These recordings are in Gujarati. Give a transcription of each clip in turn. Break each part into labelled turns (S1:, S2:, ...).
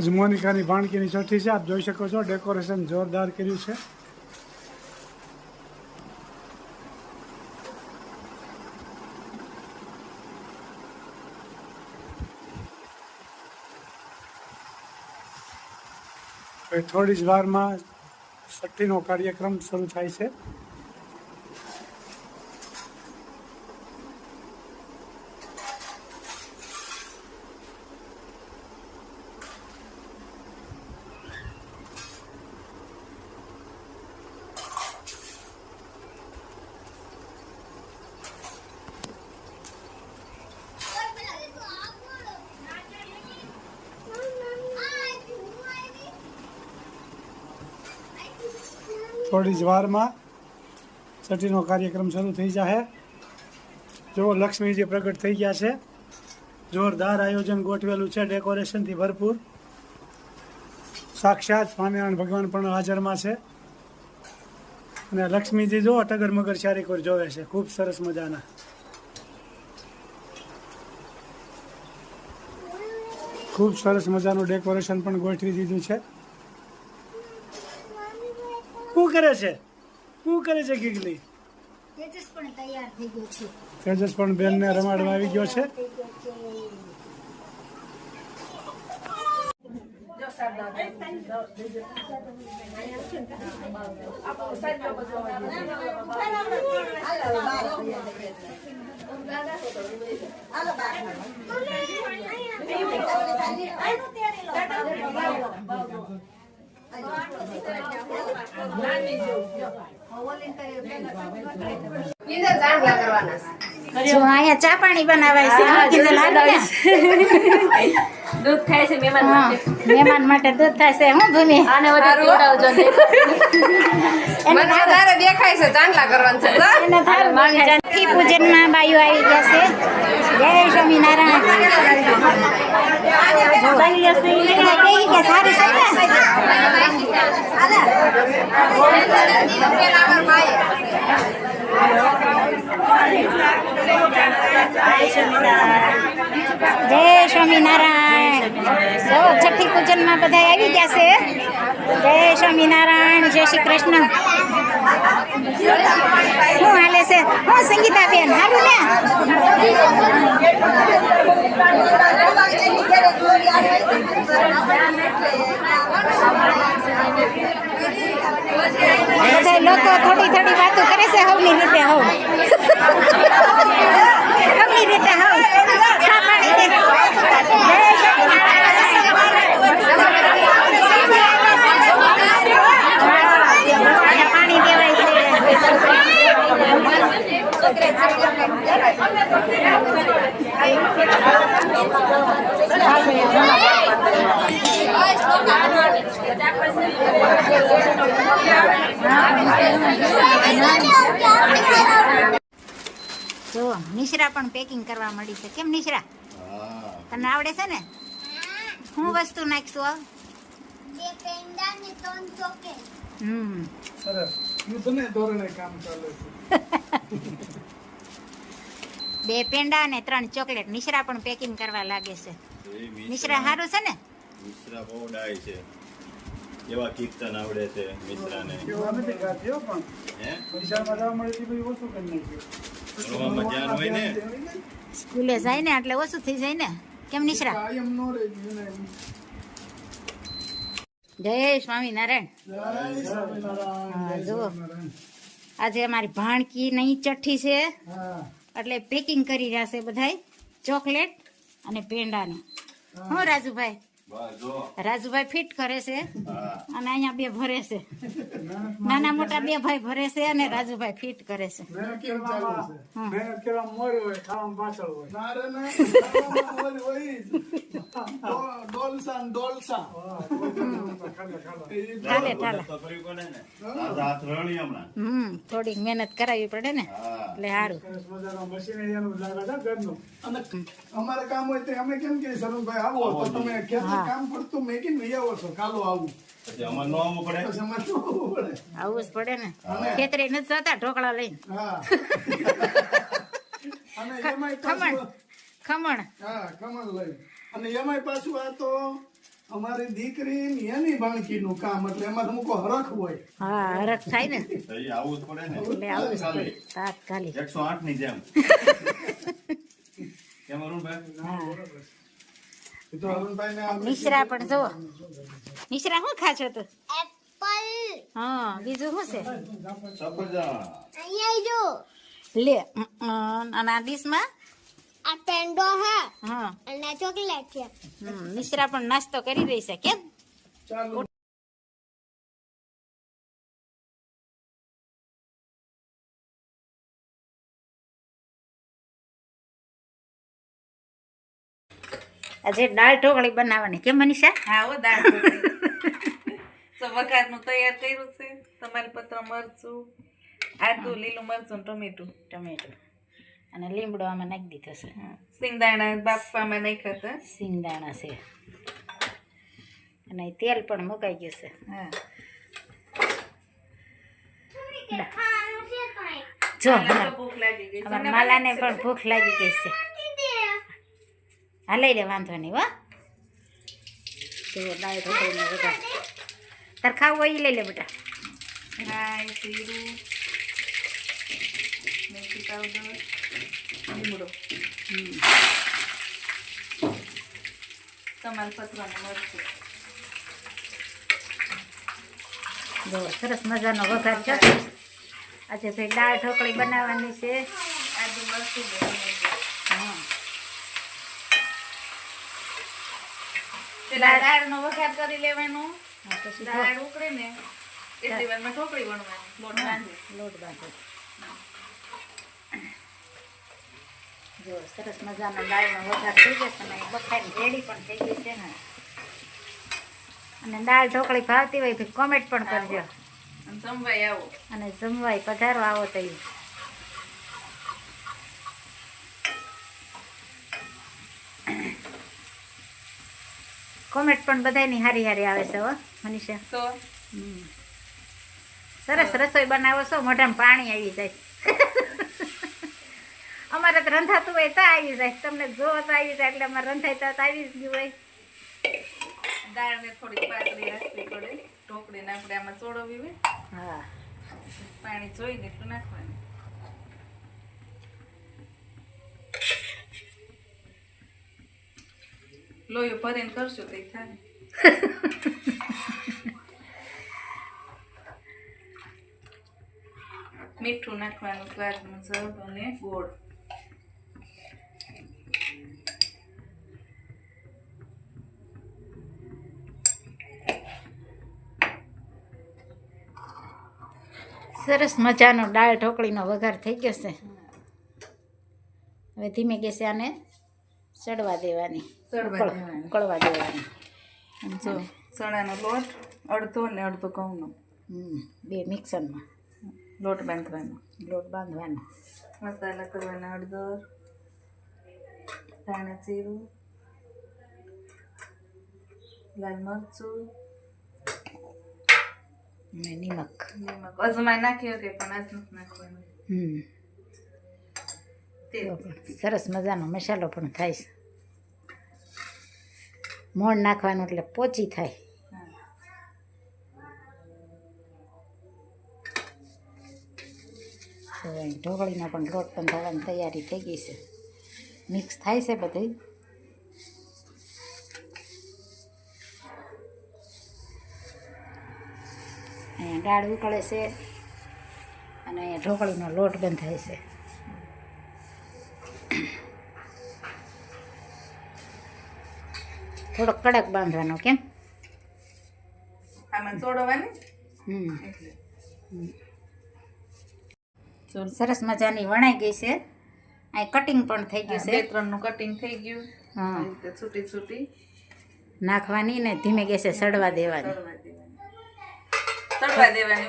S1: પછી મોનિકાની ભાણકીની છઠ્ઠી છે. આપ જોઈ શકો છો, ડેકોરેશન જોરદાર કર્યું છે. થોડી જ વારમાં છઠ્ઠીનો કાર્યક્રમ શરૂ થાય છે. થોડી જ વારમાં છઠ્ઠીનો કાર્યક્રમ શરૂ થઈ જશે જો લક્ષ્મીજી પ્રગટ થઈ ગયા છે. જોરદાર આયોજન ગોઠવેલું છે, ડેકોરેશનથી ભરપૂર. સાક્ષાત સ્વામિનારાયણ ભગવાન પણ હાજરમાં છે. અને લક્ષ્મીજી જો ટગર મગર ચારીકોર જોવે છે. ખૂબ સરસ મજાના. ખૂબ સરસ મજાનું ડેકોરેશન પણ ગોઠવી દીધું છે. શું કરે છે? શું કરે છે ગીગલી?
S2: તેજસ પણ તૈયાર થઈ ગયો છે.
S1: તેજસ પણ બેનને રમાડવા આવી ગયો છે.
S2: થઈ ગયો છે જો અહીંયા ચા પાણી બનાવાય છે.
S3: દૂધ થાય છે મહેમાન માટે.
S2: મહેમાન માટે દૂધ થશે હું ભૂમિ?
S3: આને વધારે પીવડાવજો
S2: એને
S4: વધારે દેખાય છે ચાંદલા કરવાનું છે.
S2: એને થારું
S3: મામી
S2: લક્ષ્મી પૂજનમાં બાયું આવી ગયા છે. જય સ્વામિનારાયણ. સારી છે ને? જય સ્વામિનારાયણ. જો છઠ્ઠી પૂજનમાં બધા આવી ગયા છે. જય સ્વામિનારાયણ, જય શ્રી કૃષ્ણ. શું હાલે છે? હું સંગીતાબેન હારું ને બધા લોકો થોડી થોડી વાતો કરે છે હવની રીતે હવ. હવની રીતે હવ. ચા પાણી દે જય સ્વામિનારાયણ. પાણી દેવાય છે જો નિશ્રા પણ પેકિંગ કરવા મળી છે. કેમ નિશ્રા? તને આવડે છે ને? હું વસ્તુ નાખશું આ?
S5: બે પેંડા ને ત્રણ ચોકલેટ
S2: હમ બે પેંડા અને ત્રણ ચોકલેટ. નિશરા પણ પેકિંગ કરવા લાગે છે. નિશ્રા. સારું છે ને?
S6: નિશ્રા બહુ ડાય છે. એવા કીર્તન આવડે છે મિશ્રાને
S2: સ્કૂલે જાય ને એટલે ઓછું થઈ જાય ને? કેમ નિશરા. જય સ્વામિનારાયણ. જુઓ. આજે અમારી ભાણકી નહીં ચઠ્ઠી છે. એટલે પેકિંગ કરી રહ્યા છે બધાય. ચોકલેટ અને પેંડાને. હું. રાજુભાઈ. રાજુભાઈ ફિટ કરે છે અને અહીંયા બે ભરે છે. નાના મોટા બે ભાઈ ભરે છે અને રાજુભાઈ ફિટ કરે છે. હમ થોડીક મહેનત કરાવવી પડે ને. એટલે સારું
S1: સરસ મજાનો મશીન એનું લાગે છે ઘરનું.
S7: અને અમારે કામ હોય તો અમે કેમ કે સરુણભાઈ આવો તો તમે કામ પડતું મેકીને લઈ આવો છો કાલો આવું.
S6: પછી અમારે ન આવવું પડે?
S7: પછી અમારે શું આવવું પડે?
S2: આવું જ પડે ને. ખેતરે નથી જતા ઢોકળા લઈને.
S7: હા. અને એમાંય
S2: ખમણ
S7: પાછું
S2: ખમણ.
S7: હા કમળ લઈ અને એમાંય પાછું આ તો અમારી દીકરી ને ભાણકી નું કામ એટલે એમાં અમુકો હરખ હોય.
S2: હા હરખ થાય ને.
S6: તો જ પડે ને.
S2: એટલે આવું જ પડે. તાત્કાલિક.
S6: એકસો આઠની જેમ. કેમ અરુણભાઈ?
S7: એ તો અરુણભાઈ ને આપણે
S2: મિશ્રા પણ જો મિશ્રા શું ખાશો તું?
S5: એપલ
S2: હા બીજું શું છે?
S6: સફરજન
S5: અહીંયા જો
S2: લે અને આ ડીશમાં?
S5: આ પેન્ડો હે.
S2: હા
S5: અને ચોકલેટ છે.
S2: મિશ્રા પણ નાસ્તો કરી રહી છે કેમ?
S7: ચાલુ.
S2: આજે દાળ ઢોકળી બનાવવાની. કેમ મનીષા?
S4: હા હો દાળ વઘારનું તૈયાર કર્યું છે. તમારી પત્ર મરચું આદુ લીલું મરચું ટમેટું.
S2: ટમેટું. અને લીમડો આમાં નાખી દીધો છે.
S4: સિંગદાણા બાફવામાં નાખ્યા હતા.
S2: સિંગદાણા છે. અને તેલ પણ મુકાઈ ગયું છે.
S4: હા.
S2: જો અમારા માલાને પણ ભૂખ લાગી ગઈ છે. હા લઈ લે વાંધો નહીં હો. તો દાળ ઢોકળીનો વઘાર તાર ખાવું હોય લઈ લે બેટા.
S4: રાઈ જીરું મેથી પાવડર લીમડો. તમારે પતરાનું મરચું.
S2: જો સરસ મજાનો વઘાર છે. આજે ભાઈ દાળ ઢોકળી બનાવવાની છે.
S4: આદુ મરચું.
S2: હા.
S4: દાળનો વઘાર કરી લેવાનો.
S2: પછી
S4: દાળ ઉકળે ને એટલી વારમાં ઢોકળી વણવાની લોટ બાંધી.
S2: લોટ બાંધો. જો સરસ મજાનો દાળનો વઘાર થઈ ગયો છે અને બફાઈને રેડી પણ થઈ ગઈ છે ને. અને દાળ ઢોકળી ભાવતી હોય તો કોમેન્ટ પણ કરજો.
S4: જમવાય આવો.
S2: અને જમવાય પધારો આવો તો કોમેન્ટ પણ બધાયની હારી હારી આવે છે હો મનીષા.
S4: તો?
S2: સરસ રસોઈ બનાવો છો મોઢામાં પાણી આવી જાય. અમારે તો રંધાતું હોય તો આવી જાય. તમને જો તો આવી જાય એટલે અમારે રંધાય તો આવી જ ગયું હોય.
S4: દાળને થોડીક પાતળી રાખવી પડે. ઢોકળીને આપણે આમાં ચોળવવી હોય.
S2: હા.
S4: પાણી જોઈને એટલું નાખવાનું. લોહી ભરીને કરશું તો થાય મીઠું નાખવાનું સ્વાદ મુજબ અને ગોળ
S2: સરસ મજાનો દાળ ઢોકળીનો વઘાર થઈ ગયો છે. હવે ધીમે ગેસે આને ચડવા દેવાની. ઉકળ-
S4: દેવાની.
S2: ઉકળવા દેવાની.
S4: જો ચણાનો લોટ અડધો ને અડધો ઘઉંનો.
S2: બે મિક્સરમાં.
S4: લોટ બાંધવાનો.
S2: લોટ બાંધવાનો.
S4: મસાલા કરવાના અડધો ધાણા જીરું લાલ મરચું.
S2: અને નિમક.
S4: નિમક. અજમા નાખ્યો કે પણ અજમક નાખવાનું.
S2: હમ. સરસ મજાનો મસાલો પણ થાય છે. મોણ નાખવાનું એટલે પોચી થાય. ઢોકળીનો પણ લોટ થવાની તૈયારી થઈ ગઈ છે. મિક્સ થાય છે બધી અહીંયા દાળ ઉકળે છે અને ઢોકળીનો લોટ બંધાય છે. થોડોક કડક બાંધવાનો કેમ? સરસ મજાની વણાઈ ગઈ છે. અહીં કટિંગ પણ થઈ ગયું છે.
S4: ત્રણનું કટિંગ થઈ ગયું.
S2: હા.
S4: છૂટી છૂટી.
S2: નાખવાની ને ધીમે ગેસે સડવા દેવાની.
S4: ચડવા દેવાની.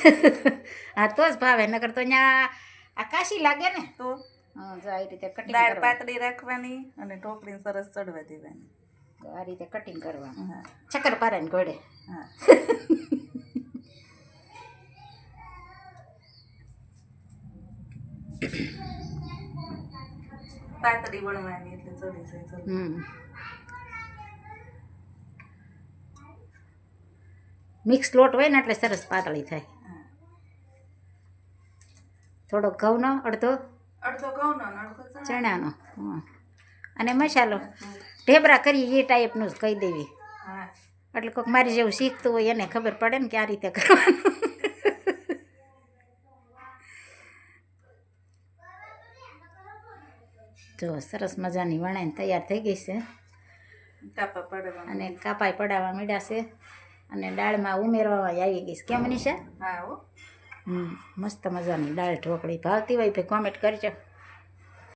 S2: હા તો જ ભાવે નકર તો અહીંયા આ કાશી લાગે ને.
S4: તો?
S2: હા જો આવી રીતે કટિંગ
S4: પાતળી રાખવાની અને ઢોકળી સરસ ચડવા દેવાની.
S2: તો આ રીતે કટિંગ કરવાનું.
S4: હા.
S2: ચક્કર પારે ને ઘોડે.
S4: હા. પાતળી વણવાની એટલે ચડી જાય
S2: હમ. મિક્સ લોટ હોય ને એટલે સરસ પાતળી થાય. થોડો ઘઉંનો અડધો?
S4: અડધો ઘઉંનો અડધો
S2: ચણાનો. હં. અને મસાલો? ઢેબરા કરીએ એ ટાઈપનું જ કહી દેવી.
S4: હા.
S2: એટલે કોઈક મારી જેવું શીખતું હોય એને ખબર પડે ને કે આ રીતે કરવાનું. જો સરસ મજાની વણાઈને તૈયાર થઈ ગઈ છે.
S4: કાપા
S2: અને કાપાઈ પડાવવા માંડ્યા છે. અને દાળમાં ઉમેરવા આવી ગઈ છે. કેમ
S4: નિશા હા
S2: હમ મસ્ત મજાની દાળ ઢોકળી. ભાવતી હોય તો કોમેન્ટ કરજો.